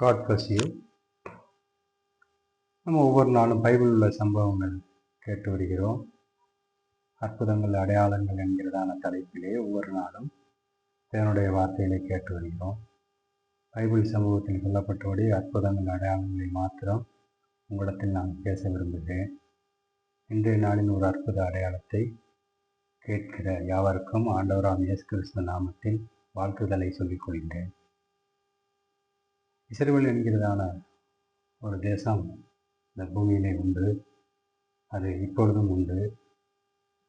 God bless you நம்ம ஒவ்வொரு நாளும் பைபிள் உள்ள சம்பவங்கள் கேட்டு வருகிறோம். அற்புதங்கள் அடையாளங்கள் என்கிறதான தலைப்பிலே ஒவ்வொரு நாளும் தேவனுடைய வார்த்தைகளை கேட்டு வருகிறோம். பைபிள் சமூகத்தில் சொல்லப்பட்டபடி அற்புதங்கள் அடையாளங்களை மாத்திரம் உங்களிடத்தில் நான் பேச விரும்புகிறேன். இன்றைய நாளின் ஒரு அற்புத அடையாளத்தை கேட்கிற யாவருக்கும் ஆண்டவராம் இயேசு கிறிஸ்து நாமத்தில் வாழ்த்துதலை சொல்லிக் கொள்கிறேன் இசைவல் என்கிறதான ஒரு தேசம். இந்த பூமியிலே உண்டு. அது இப்பொழுதும் உண்டு.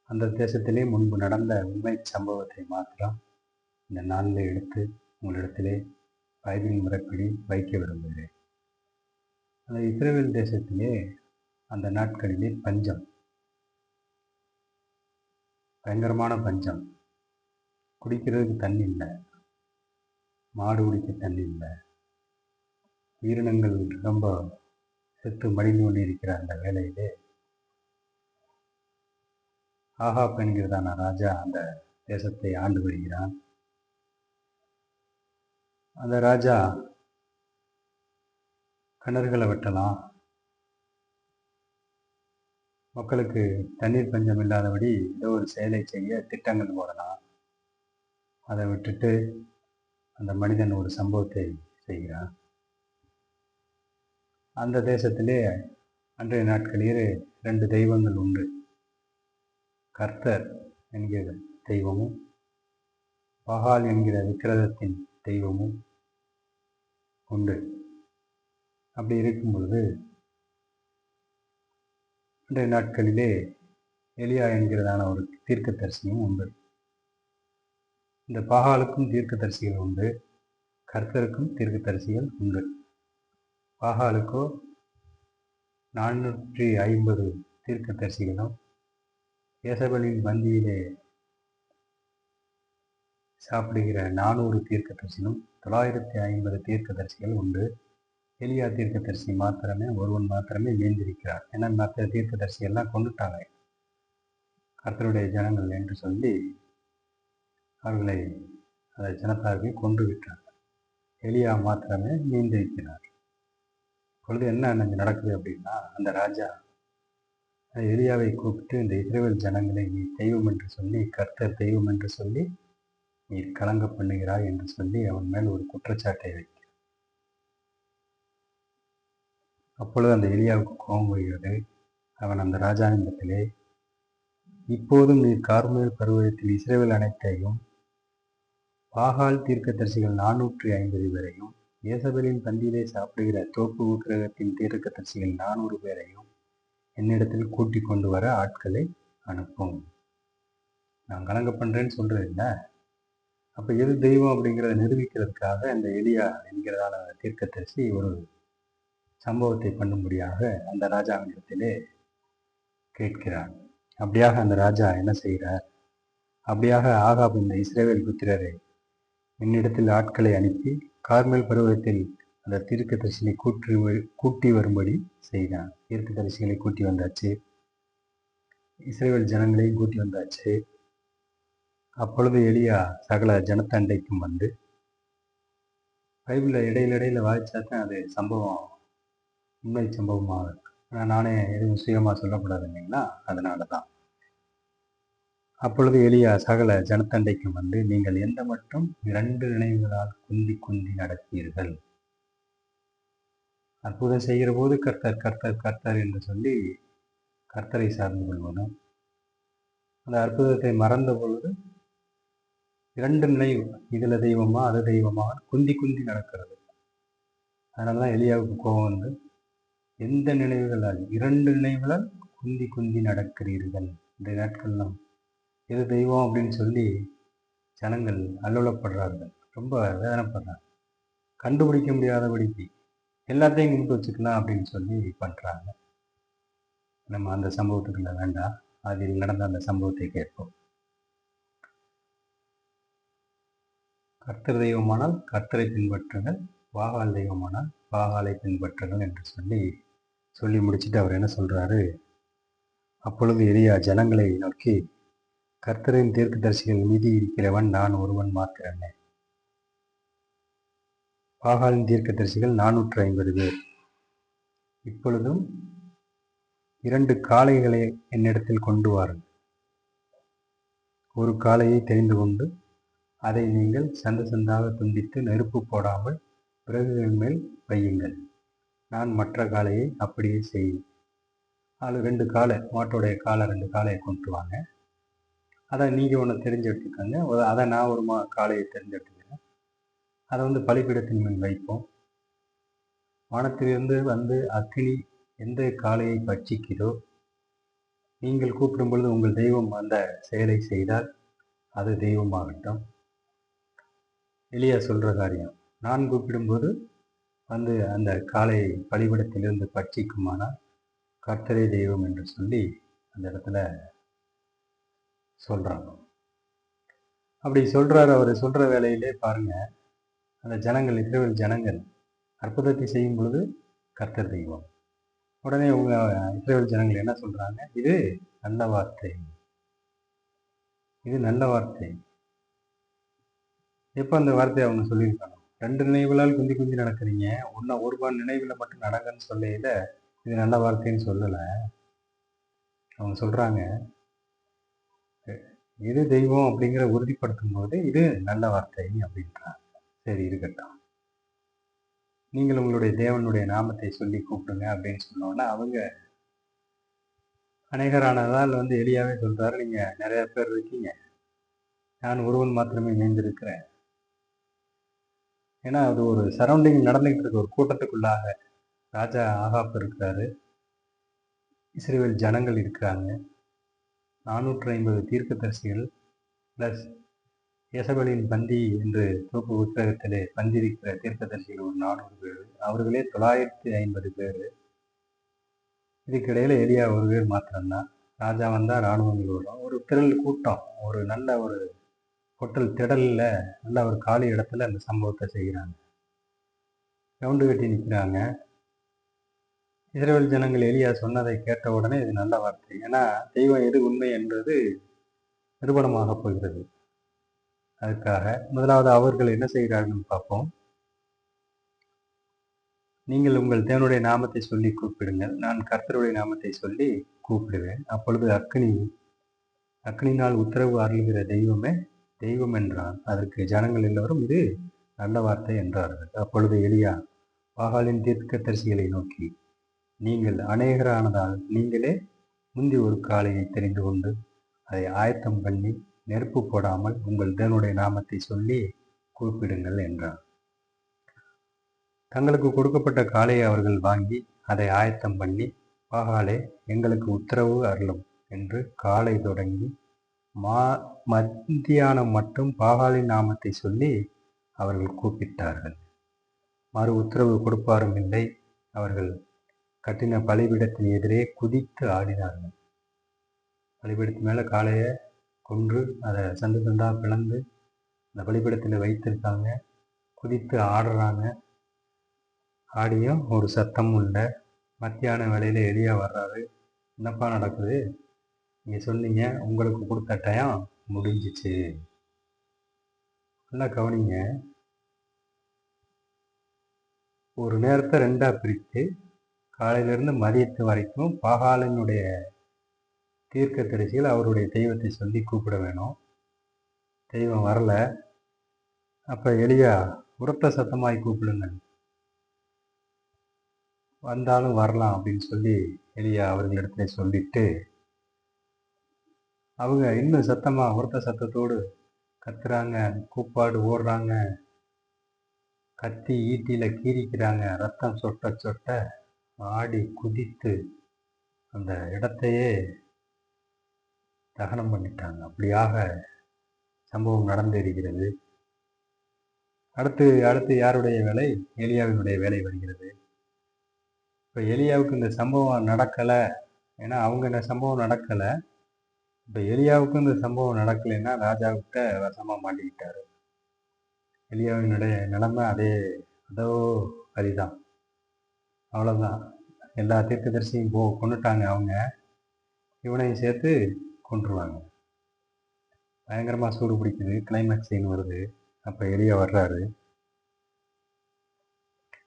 அந்த தேசத்திலே முன்பு நடந்த உண்மை சம்பவத்தை மாத்திரம் இந்த நாளில் எடுத்து உங்களிடத்திலே பைபிள் முறைப்படி வைக்க விரும்புகிறேன். அந்த இஸ்ரேல் தேசத்திலே அந்த நாட்களிலே பஞ்சம். பயங்கரமான பஞ்சம். குடிக்கிறதுக்கு தண்ணி இல்லை. மாடு குடிக்க தண்ணி இல்லை. உயிரினங்கள் ரொம்ப செத்து மடிந்து கொண்டிருக்கிற அந்த வேலையிலே ஆஹா என்கிறதான ராஜா அந்த தேசத்தை ஆண்டு வருகிறான். அந்த ராஜா கிணறுகளை வெட்டலாம். மக்களுக்கு தண்ணீர் பஞ்சம் இல்லாதபடி ஏதோ ஒரு செயலை செய்ய திட்டங்கள் போடலாம். அதை விட்டுட்டு அந்த மனிதன் ஒரு சம்பவத்தை செய்கிறான். அந்த தேசத்திலே அன்றைய நாட்களிலே ரெண்டு தெய்வங்கள் உண்டு. கர்த்தர் என்கிற தெய்வமும் பகால் என்கிற விக்கிரதத்தின் தெய்வமும் உண்டு. அப்படி இருக்கும் பொழுது அன்றைய நாட்களிலே எலியா என்கிறதான ஒரு தீர்க்க தரிசியும் உண்டு. இந்த பகாலுக்கும் தீர்க்க தரிசிகள் உண்டு கர்த்தருக்கும் தீர்க்கதரிசிகள் உண்டு. பாகாலுக்கோ நானூற்றி ஐம்பது தீர்க்க தரிசிகளும் ஏசபலின் பந்தியிலே சாப்பிடுகிற நானூறு தீர்க்கதரிசிகளும் தொள்ளாயிரத்தி ஐம்பது தீர்க்க தரிசிகள் உண்டு. எலியா தீர்க்கதரிசி மாத்திரமே ஒருவன் மாத்திரமே மீந்திருக்கிறார் ஏன்னா மற்ற தீர்க்க தரிசிகள்லாம் கொண்டுட்டாங்க கர்த்தருடைய ஜனங்கள் என்று சொல்லி அவர்களை அந்த ஜனத்தாருக்கு கொண்டு விட்டார் எலியா மாத்திரமே மீந்திருக்கிறார் பொழுது என்ன அங்கே நடக்குது அப்படின்னா அந்த ராஜா எலியாவை கூப்பிட்டு இந்த இஸ்ரேல் ஜனங்களை நீ தெய்வம் என்று சொல்லி கர்த்தர் தெய்வம் என்று சொல்லி நீ கலங்க பண்ணுகிறாய் என்று சொல்லி அவன் மேல் ஒரு குற்றச்சாட்டை வைக்க அப்பொழுது அந்த எலியாவுக்கு கோபம் வருகிறது. அவன் அந்த ராஜாவிடத்திலே இப்போதும் நீர் கார்மேல் பருவத்தில் இஸ்ரேல் அனைத்தையும் பாகால் தீர்க்கதரிசிகள் நானூற்றி ஐம்பது வரையும் இயேசபலின் பந்தியிலே சாப்பிடுகிற தோப்பு உக்கிரகத்தின் தீர்க்கதரிசிகள் நானூறு பேரையும் என்னிடத்தில் கூட்டி கொண்டு வர ஆட்களை அனுப்பும். நான் கலங்க பண்ணுறேன்னு சொல்றது இல்லை எது தெய்வம் அப்படிங்கிறத நிரூபிக்கிறதுக்காக இந்த எலியா என்கிறதான தீர்க்கதரிசி ஒரு சம்பவத்தை பண்ணும்படியாக அந்த ராஜாவினிடத்திலே கேட்கிறார் அப்படியாக அந்த ராஜா என்ன செய்கிறார்? அப்படியாக ஆகாப் இந்த இஸ்ரேவேல் புத்திரரை என்னிடத்தில் ஆட்களை அனுப்பி கார்மேல் பருவத்தில் அந்த தீர்க்க தரிசனை கூட்டி கூட்டி வரும்படி செய்தான். தீர்க்க தரிசிகளை கூட்டி வந்தாச்சு. இஸ்ரேல் ஜனங்களையும் கூட்டி வந்தாச்சு. அப்பொழுது எளியா சகல ஜனத்தண்டைக்கும் வந்து பைபிளில் இடையில இடையில வாய்ச்சாத்தான் அது சம்பவம் உண்மை சம்பவமாக இருக்கு. ஆனால் நானே எதுவும் சுயமாக சொல்லக்கூடாது இல்லைங்களா? அதனால தான் அப்பொழுது எளியா சகல ஜனத்தண்டைக்கும் வந்து நீங்கள் எந்த மட்டும் இரண்டு நினைவுகளால் குந்தி குந்தி நடப்பீர்கள்? அற்புதம் செய்கிற போது கர்த்தர் கர்த்தர் கர்த்தர் என்று சொல்லி கர்த்தரை சார்ந்து கொள்வதும் அந்த அற்புதத்தை மறந்த பொழுது இரண்டு நினைவு இதில் தெய்வமா அது தெய்வமா குந்தி குந்தி நடக்கிறது. அதனால தான் எளியாவுக்கு கோபம் வந்து எந்த நினைவுகளால் இரண்டு நினைவுகளால் குந்தி குந்தி நடக்கிறீர்கள்? இந்த நாட்கள்லாம் எது தெய்வம் அப்படின்னு சொல்லி ஜனங்கள் அல்லுலப்படுறார்கள் ரொம்ப வேதனைப்படுறாங்க. கண்டுபிடிக்க முடியாதபடிக்கு எல்லாத்தையும் கும்பிட்டு வச்சுக்கலாம் அப்படின்னு சொல்லி பண்ணுறாங்க நம்ம அந்த சம்பவத்துக்குள்ள வேண்டாம். அதில் நடந்த அந்த சம்பவத்தை கேட்போம். கர்த்தர் தெய்வமானால் கர்த்தரை பின்பற்றுங்கள். வாகால் தெய்வமானால் பாகாலை பின்பற்றுங்கள் என்று சொல்லி சொல்லி முடிச்சுட்டு அவர் என்ன சொல்கிறாரு அப்பொழுது எரியா ஜனங்களை நோக்கி கர்த்தரின் தீர்க்கதரிசிகள் மீதி இருக்கிறவன் நான் ஒருவன் மாத்திரமே. பாகாலின் தீர்க்கதரிசிகள் நானூற்று ஐம்பது பேர். இப்பொழுதும் இரண்டு காளைகளை என்னிடத்தில் கொண்டு வாருங்கள். ஒரு காளையை தெரிந்து கொண்டு அதை நீங்கள் சந்து சந்தாக துண்டித்து நெருப்பு போடாமல் பிறகுகள் மேல் வையுங்கள். நான் மற்ற காளையை அப்படியே செய்யும் அதில் ரெண்டு காலை மாட்டோடைய காலை ரெண்டு காளையை கொண்டு வாங்க. அதை நீங்கள் ஒன்று தெரிஞ்சு எடுத்துக்கோங்க அதை நான் ஒரு மா காளையை தெரிஞ்சு எடுத்துக்கிறேன் அதை வந்து பலிபீடத்தின் மேல் வைப்போம். வானத்திலிருந்து வந்து அக்னி எந்த காளையை பட்சிக்கிறோ நீங்கள் கூப்பிடும் பொழுது உங்கள் தெய்வம் அந்த செயலை செய்தால் அது தெய்வமாகட்டும். எளியா சொல்கிற காரியம். நான் கூப்பிடும்போது வந்து அந்த காளையை பலிபீடத்திலிருந்து பட்சிக்குமானால் கர்த்தரை தெய்வம் என்று சொல்லி அந்த இடத்துல சொல்கிறாங்க அப்படி சொல்கிறார் அவர் சொல்கிற வேலையிலே பாருங்கள் அந்த ஜனங்கள் இஸ்ரேல் ஜனங்கள் அற்புதத்தை செய்யும் பொழுது கர்த்தர் தெய்வம். உடனே இவங்க இஸ்ரேல் ஜனங்கள் என்ன சொல்கிறாங்க இது நல்ல வார்த்தை. இது நல்ல வார்த்தை. எப்போ அந்த வார்த்தையை அவங்க சொல்லியிருக்காங்க? ரெண்டு நினைவுகளால் குந்தி குந்தி நடக்கிறீங்க. ஒன்றா ஒரு பான் நினைவில் மட்டும் நடங்கன்னு சொல்லையில் இது நல்ல வார்த்தைன்னு சொல்லலை. அவங்க சொல்கிறாங்க இது தெய்வம் அப்படிங்கிற உறுதிப்படுத்தும் போது இது நல்ல வார்த்தை அப்படின்றாங்க. சரி இருக்கட்டும். நீங்கள் உங்களுடைய தேவனுடைய நாமத்தை சொல்லி கூப்பிடுங்க அப்படின்னு சொன்னோன்னா அவங்க அநேகரானதால் வந்து எளியாவே சொல்றாரு நீங்க நிறைய பேர் இருக்கீங்க. நான் ஒருவன் மாத்திரமே இணைந்திருக்கிறேன். ஏன்னா அது ஒரு சரௌண்டிங் நடந்துகிட்டு இருக்க ஒரு கூட்டத்துக்குள்ளாக ராஜா ஆகாப் இருக்கிறாரு. இஸ்ரேல் ஜனங்கள் இருக்கிறாங்க. நானூற்று ஐம்பது தீர்க்கதரிசிகள் ப்ளஸ் யசபலின் பந்தி என்று தோப்பு புத்தகத்திலே பந்திருக்கிற தீர்க்கதரிசிகள் ஒரு நானூறு பேர். அவர்களே தொள்ளாயிரத்தி ஐம்பது பேர். இதுக்கிடையில் எலியா ஒரு பேர் மாத்திரம்தான். ராஜா வந்தால் இராணுவங்கள் வரும் ஒரு திரள் கூட்டம். ஒரு நல்ல ஒரு ஹோட்டல் திடலில் நல்ல ஒரு காலி இடத்துல அந்த சம்பவத்தை செய்கிறாங்க. ரவுண்டு கட்டி நிற்கிறாங்க இஸ்ரேல் ஜனங்கள் எலியா சொன்னதை கேட்ட உடனே இது நல்ல வார்த்தை. ஏன்னா தெய்வம் எது உண்மை என்பது நிறுவனமாக போகிறது. அதுக்காக முதலாவது அவர்கள் என்ன செய்கிறார்கள் பார்ப்போம். நீங்கள் உங்கள் தேவனுடைய நாமத்தை சொல்லி கூப்பிடுங்கள். நான் கர்த்தருடைய நாமத்தை சொல்லி கூப்பிடுவேன். அப்பொழுது அக்னி அக்னினால் உத்தரவு அருள்கிற தெய்வமே தெய்வம் என்றான். அதற்கு ஜனங்கள் எல்லோரும் இது நல்ல வார்த்தை என்றார்கள். அப்பொழுது எளியா பாகாலின் தீர்க்க தரிசிகளை நோக்கி நீங்கள் அநேகரானதால் நீங்களே முந்தி ஒரு காளையை தெரிந்து கொண்டு அதை ஆயத்தம் பண்ணி நெருப்பு போடாமல் உங்கள் தேவனுடைய நாமத்தை சொல்லி கூப்பிடுங்கள் என்றார். தங்களுக்கு கொடுக்கப்பட்ட காளையை அவர்கள் வாங்கி அதை ஆயத்தம் பண்ணி பாகாலே எங்களுக்கு உத்தரவு அருளும் என்று காலை தொடங்கி மா மத்தியானம் மட்டும் பாகாலின் நாமத்தை சொல்லி அவர்கள் கூப்பிட்டார்கள். மறு உத்தரவு கொடுப்பாரும் இல்லை. அவர்கள் கட்டின பலிபீடத்தின் எதிரே குதித்து ஆடினார்கள். பலிபீடத்து மேலே காளையை கொன்று அதை சந்து சந்தாக பிளந்து அந்த பலிபீடத்தில் வைத்திருக்காங்க. குதித்து ஆடுறாங்க. ஆடியும் ஒரு சத்தமும் இல்லை. மத்தியான வேலையில் எளியா வர்றாரு. என்னப்பா நடக்குது? நீங்கள் சொன்னீங்க உங்களுக்கு கொடுத்த டயம் முடிஞ்சிச்சு. நல்லா கவனிங்க. ஒரு நேரத்தை ரெண்டாக பிரித்து காலையிலேருந்து மதியத்து வரைக்கும் பாகாலனுடைய தீர்க்க தரிசியில் அவருடைய தெய்வத்தை சொல்லி கூப்பிட வேணும். தெய்வம் வரல. அப்போ எளியா உரத்த சத்தமாய் கூப்பிடுங்க வந்தாலும் வரலாம் அப்படின்னு சொல்லி எளியா அவர்களிடத்துல சொல்லிட்டு அவங்க இன்னும் சத்தமாக உரத்த சத்தத்தோடு கத்துறாங்க கூப்பாடு ஓடுறாங்க கத்தி ஈட்டியில் கீறிக்கிறாங்க ரத்தம் சொட்ட சொட்ட ஆடி குதித்து அந்த இடத்தையே தகனம் பண்ணிட்டாங்க. அப்படியாக சம்பவம் நடந்திருக்கிறது அடுத்து அடுத்து யாருடைய வேலை? எலியாவினுடைய வேலை வருகிறது. இப்போ எலியாவுக்கு இந்த சம்பவம் நடக்கலை. ஏன்னா அவங்க இந்த சம்பவம் நடக்கலை. இப்போ எலியாவுக்கு இந்த சம்பவம் நடக்கலைன்னா ராஜாவுக்கிட்ட வசமாக மாட்டிக்கிட்டாரு. எலியாவினுடைய நிலைமை அதே அதோ அதுதான் அவ்வளோதான் எல்லா தீர்க்கதரிசியும் போ கொண்டுட்டாங்க அவங்க. இவனையும் சேர்த்து கொண்டுருவாங்க பயங்கரமாக சூடு பிடிக்குது. கிளைமேக்ஸ் சீன் வருது. அப்போ எளிய வர்றாரு.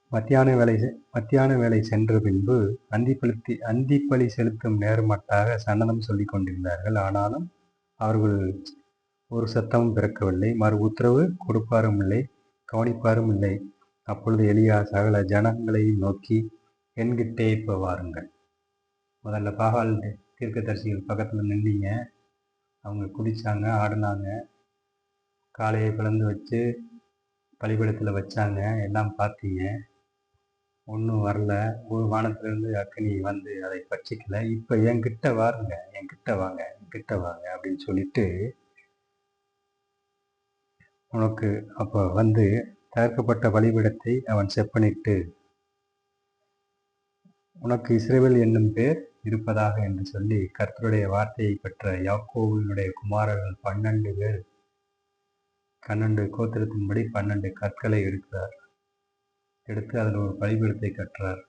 மத்தியான வேலை செ- மத்தியான வேலை சென்ற பின்பு அந்திப்பழுத்தி அந்திப்பழி செலுத்தும் நேர்மட்டாக சன்னதம் சொல்லிக் கொண்டிருந்தார்கள். ஆனாலும் அவர்கள் ஒரு சத்தமும் பிறக்கவில்லை. மறு உத்தரவு கொடுப்பாரும் இல்லை கவனிப்பாரும் இல்லை. அப்பொழுது எலியா சகல ஜனங்களையும் நோக்கி என்கிட்டே இப்போ வாருங்கள். முதல்ல பாகால் தீர்க்கதரிசிகள் பக்கத்தில் நின்றீங்க அவங்க குடித்தாங்க ஆடினாங்க. காலையை பிளந்து வச்சு பலிபீடத்தில் வச்சாங்க. எல்லாம் பார்த்தீங்க. ஒன்றும் வரல. ஒரு வானத்திலிருந்து அக்னி வந்து அதை பட்சிக்கல. இப்போ என்கிட்ட வாருங்க. என்கிட்ட வாங்க. என்கிட்ட வாங்க. அப்படின்னு சொல்லிட்டு உனக்கு அப்போ வந்து தகர்க்கப்பட்ட பலிபீடத்தை அவன் செப்பனிட்டு உனக்கு இஸ்ரேவேல் என்னும் பேர் இருப்பதாக என்று சொல்லி கர்த்தருடைய வார்த்தையை பெற்ற யாக்கோவினுடைய குமாரர்கள் பன்னெண்டு பேர் பன்னெண்டு கோத்திரத்தின்படி பன்னெண்டு கற்களை எடுக்கிறார். எடுத்து அதில் ஒரு பலிபீடத்தை கற்றார்.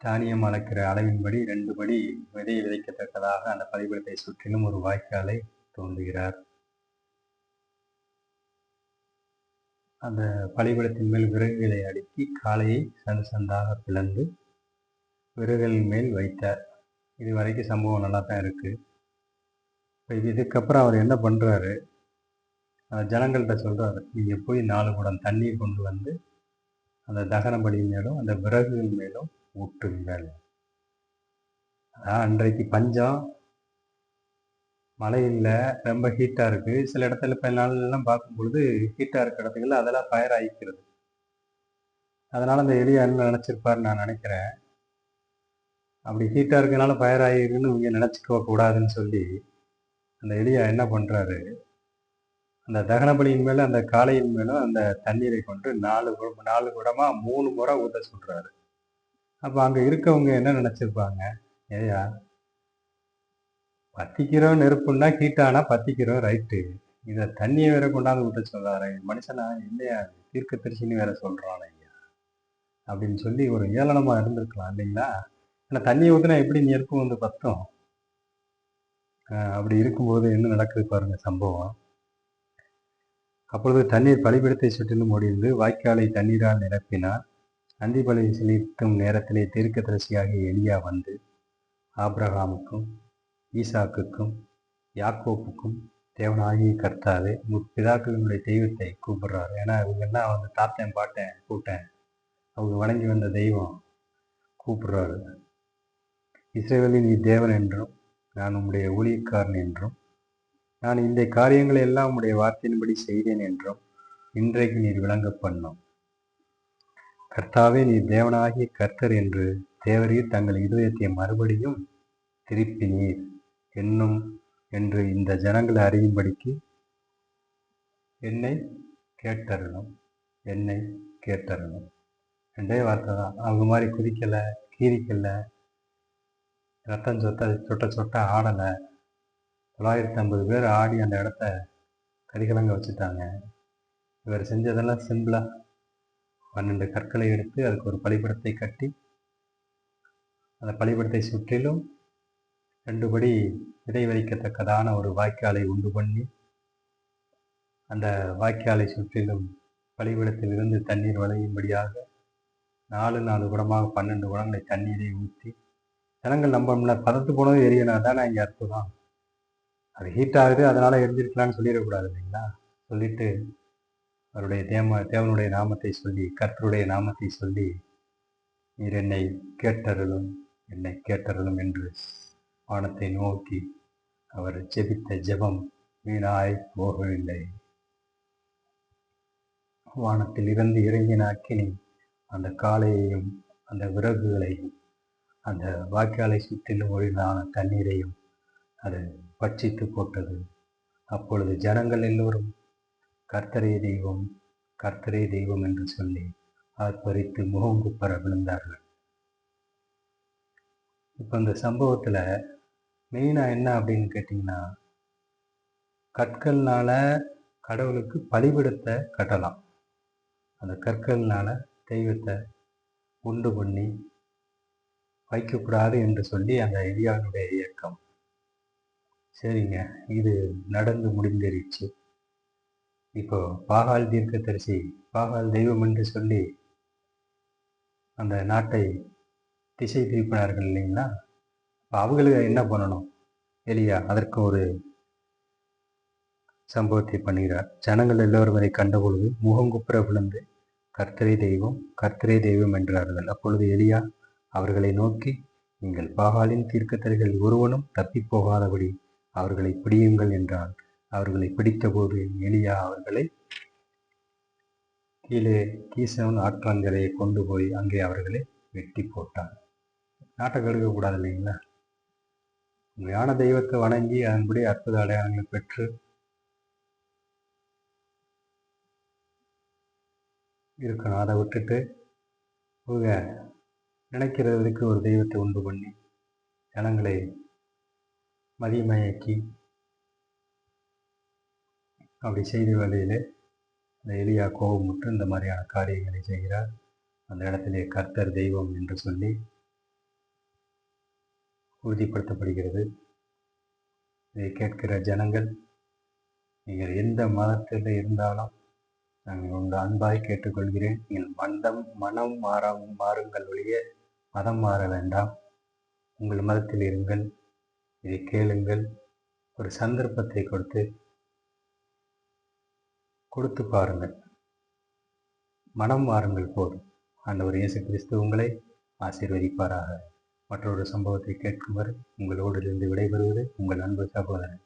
தானியம் அளக்கிற அளவின்படி ரெண்டு படி விதை விதைக்கத்தக்கதாக அந்த பலிபீடத்தை சுற்றிலும் ஒரு வாய்க்காலை தோன்றுகிறார். அந்த பழிபடத்தின் மேல் விறகுகளை அடுக்கி காலையை சந்து சந்தாக பிளந்து விறகுகளின் மேல் வைத்தார். இது வரைக்கும் சம்பவம் நல்லா தான் இருக்கு. இப்போ இதுக்கப்புறம் அவர் என்ன பண்ணுறாரு அந்த ஜனங்கள்கிட்ட சொல்கிறார் நீங்கள் போய் நாலு குடம் தண்ணீர் கொண்டு வந்து அந்த தகன பலி மேலும் அந்த விறகுகள் மேலும் ஊற்றுங்கள். அதான் அன்றைக்கு பஞ்சம். மழை இல்லை ரொம்ப ஹீட்டாக இருக்குது சில இடத்துல இப்போ நாள்லாம் பார்க்கும்பொழுது ஹீட்டாக இருக்கிற இடத்துல அதெல்லாம் ஃபயர் ஆகிக்கிறது. அதனால் அந்த எலியா என்ன நினச்சிருப்பார் நான் நினைக்கிறேன். அப்படி ஹீட்டாக இருக்கனால ஃபயர் ஆகிருக்குன்னு இங்கே நினச்சிக்க கூடாதுன்னு சொல்லி அந்த எலியா என்ன பண்ணுறாரு அந்த தகனபலியின் மேலே அந்த காளையின் மேலும் அந்த தண்ணீரை கொண்டு நாலு குடம் நாலு குடமாக மூணு முறை ஊற்ற சொல்கிறாரு அப்போ அங்கே இருக்கவங்க என்ன நினச்சிருப்பாங்க? ஏயா பத்திக்கிறோம் நெருப்புன்னா ஹீட்டானா பத்திக்கிறோம் ரைட்டு இதை தண்ணியை வேற கொண்டாந்து விட்டு சொல்றாரு. மனுஷனா இல்லையா? தீர்க்க தரிசின்னு வேற சொல்றான் ஐயா. அப்படின்னு சொல்லி ஒரு ஏளனமா இருந்திருக்கலாம் இல்லைங்களா? ஆனால் தண்ணியை ஊற்றினா எப்படி நெருப்பு வந்து பத்தும்? ஆஹ் அப்படி இருக்கும்போது என்ன நடக்குது பாருங்க சம்பவம். அப்பொழுது தண்ணீர் பலிபிடத்தை சுற்றிலும் முடிந்து வாய்க்காலை தண்ணீரால் நிரப்பினார். நந்தி பலி செலுத்தும் நேரத்திலே தீர்க்கதரிசியாகிய எலியா வந்து ஆப்ரஹாமுக்கும் ஈசாக்குக்கும் யாக்கோப்புக்கும் தேவனாகி கர்த்தாவே பிதாக்களினுடைய தெய்வத்தை கூப்பிடுறாரு. ஏன்னா இவங்கெல்லாம் வந்து தாத்தேன் பாட்டேன் கூட்டேன் அவங்க வணங்கி வந்த தெய்வம் கூப்பிடுறாரு. இஸ்ரேவேலின் நீ தேவன் என்றும் நான் உம்முடைய ஊழியக்காரன் என்றும் நான் இந்த காரியங்களை எல்லாம் உம்முடைய வார்த்தையின்படி செய்தேன் என்றும் இன்றைக்கு நீர் விளங்க பண்ணும். கர்த்தாவே நீர் தேவனாகிய கர்த்தர் என்று தேவரீர் தங்கள் இதயத்தை மறுபடியும் திருப்பினீர். என்னும் என்று இந்த ஜனங்களை அறியும்படிக்கு என்னை கேட்டறணும் என்னை கேட்டறணும் ரெண்டே வார்த்தை தான். அவங்க மாதிரி குதிக்கலை கீரிக்கலை ரத்தம் சொத்த சொட்ட சொட்ட ஆடலை. தொள்ளாயிரத்தி ஐம்பது பேர் ஆடி அந்த இடத்த கரிகலங்க வச்சுட்டாங்க. இவர் செஞ்சதெல்லாம் சிம்பிளாக பன்னெண்டு கற்களை எடுத்து அதுக்கு ஒரு பலிபடத்தை கட்டி அந்த பலிபடத்தை சுற்றிலும் ரெண்டுபடி விதை வைக்கத்தக்கதான ஒரு வாய்க்காலை உண்டு பண்ணி அந்த வாய்க்காலை சுற்றிலும் பலிபீடத்தில் இருந்து தண்ணீர் வளையும்படியாக நாலு நாலு குடமாக பன்னெண்டு குடங்களை தண்ணீரை ஊற்றி ஜனங்கள் நம்பணும்ல பதத்து போனது எரியனா தானே இங்கே அற்புதம். அது ஹீட் ஆகுது அதனால் எரிஞ்சிருக்கலாம்னு சொல்லிடக்கூடாது இல்லைங்களா? சொல்லிட்டு அவருடைய தேம தேவனுடைய நாமத்தை சொல்லி கர்த்தருடைய நாமத்தை சொல்லி நீர் என்னை கேட்டருளும் என்னை கேட்டருளும் என்று வானத்தை நோக்கி அவர் ஜெபித்த ஜெபம் வீணாய் போகவில்லை. வானத்தில் இருந்து இறங்கின அக்கினி அந்த காளையையும் அந்த விறகுகளையும் அந்த வாய்க்காலை சுற்றிலும் ஒழிந்தான தண்ணீரையும் அது பட்சித்து போட்டது. அப்பொழுது ஜனங்கள் எல்லோரும் கர்த்தரே தெய்வம் கர்த்தரே தெய்வம் என்று சொல்லி ஆர்ப்பரித்து முகங்குப்பர விழுந்தார்கள். இப்போ இந்த சம்பவத்தில் மெயினாக என்ன அப்படின்னு கேட்டிங்கன்னா கற்கள்னால கடவுளுக்கு பலிபிடத்தை கட்டலாம் அந்த கற்கள்னால தெய்வத்தை உண்டு பண்ணி வைக்கக்கூடாது என்று சொல்லி அந்த எரியானுடைய இயக்கம். சரிங்க. இது நடந்து முடிந்துருச்சு இப்போ பாகால் தீர்க்க தரிசி பாகால் தெய்வம் என்று சொல்லி அந்த நாட்டை திசை திருப்பினார்கள் இல்லைங்களா? அவங்களுக்கு என்ன பண்ணணும்? எலியா அதற்கு ஒரு சம்பவத்தை பண்ணுகிறார். ஜனங்கள் எல்லோரும் அதை கண்டபொழுது முகங்குப்புற விழுந்து கர்த்தரை தெய்வம் கர்த்தரை தெய்வம் என்றார்கள். அப்பொழுது எலியா அவர்களை நோக்கி நீங்கள் பாகாலின் தீர்க்கத்தர்கள் ஒருவனும் தப்பிப் போகாதபடி அவர்களை பிடியுங்கள் என்றான். அவர்களை பிடித்தபோது எலியா அவர்களை கீழே கீசவன் ஆற்றங்கரையை கொண்டு போய் அங்கே அவர்களை வெட்டி போட்டான். நாட்டை கெடுக்கக்கூடாது இல்லைங்களா? உண்மையான தெய்வத்தை வணங்கி அதன்படி அற்புத அடையாளங்களை பெற்று இருக்கணும். அதை விட்டுட்டு இவங்க நினைக்கிறதுக்கு ஒரு தெய்வத்தை உண்டு பண்ணி ஜனங்களை மதிமயக்கி அப்படி செய்த வேளையிலே இந்த எலியா கோபமுற்று இந்த மாதிரியான காரியங்களை செய்கிறார். அந்த இடத்திலே கர்த்தர் தெய்வம் என்று சொல்லி உறுதிப்படுத்தப்படுகிறது. இதை கேட்கிற ஜனங்கள் நீங்கள் எந்த மதத்தில் இருந்தாலும் நாங்கள் உங்கள் அன்பாய் கேட்டுக்கொள்கிறேன். நீங்கள் மந்தம் மனம் மாற மாறுங்கள் ஒழிய மதம் மாற வேண்டாம். உங்கள் மதத்தில் இருங்கள் இதை கேளுங்கள். ஒரு சந்தர்ப்பத்தை கொடுத்து கொடுத்து பாருங்கள். மனம் மாறுங்கள் போதும். ஆண்டவர் இயேசு கிறிஸ்து உங்களை ஆசீர்வதிப்பாராக. மற்றொரு சம்பவத்தை கேட்கும் வரை உங்களோடு இருந்து விடைபெறுவது உங்கள் அன்பு சகோதரன்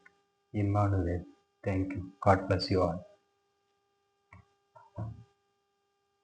Immanuel. Thank you God bless you all